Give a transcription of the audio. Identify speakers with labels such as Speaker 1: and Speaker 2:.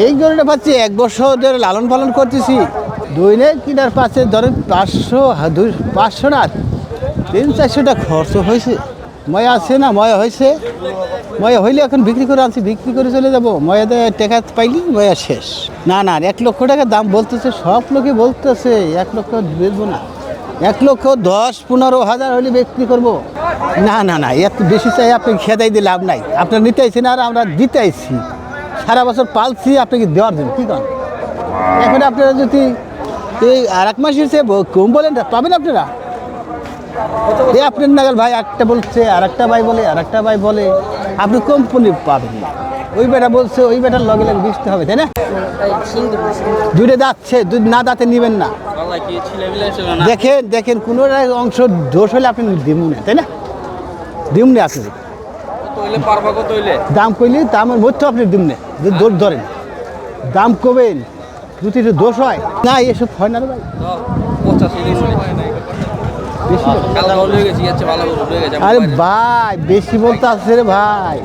Speaker 1: এই গরুটা পাচ্ছি এক বছর ধরে লালন পালন করতেছি। দুই দৈনে কিনার পাশে ধরেন পাঁচশো দুই, পাঁচশো না, তিন, চারশোটা খরচ হয়েছে। ময়া আছে না, ময়া হয়েছে। ময়া হইলে এখন বিক্রি করে আনছি, বিক্রি করে চলে যাব। ময়াতে টাকা পাইলি, ময়া শেষ। না না, এক লক্ষ টাকা দাম বলতেছে, সব লোকে বলতেছে, এক লক্ষ বেচবো না। এক লক্ষ দশ, পনেরো হাজার হলে বিক্রি করব। না না না, এত বেশি চাই আপনি খেদাই দিয়ে লাভ নাই। আপনার নিতে আইছেন আর আমরা দিতে আইছি। সারা বছর পালছি আপনাকে দেওয়ার জন্য? কী করেন? এখন আপনারা যদি এই আর এক মাসের চেয়ে কম বলেন পাবেন আপনারা? এই আপনার নাগাল ভাই, একটা বলছে আর একটা ভাই বলে আর একটা ভাই বলে, আপনি কোম্পানি পাবেন ওই বেটা বলছে, ওই বেটার লগে লগে বিচতে হবে, তাই না? দুটো যাচ্ছে দুধ না দাঁতে নেবেন না। দেখেন দেখেন, কোনো অংশ দোষ হলে আপনি দিমু না তাই না? দিম না আপনি। দাম কইলে দামের মধ্যে আপনি দিমনে যদি দৌড় ধরেন। দাম কবেন? যদি একটু দোষ হয়। না এসব হয় না রে ভাই। বেশি আরে ভাই বেশি বলতে আসছে রে ভাই।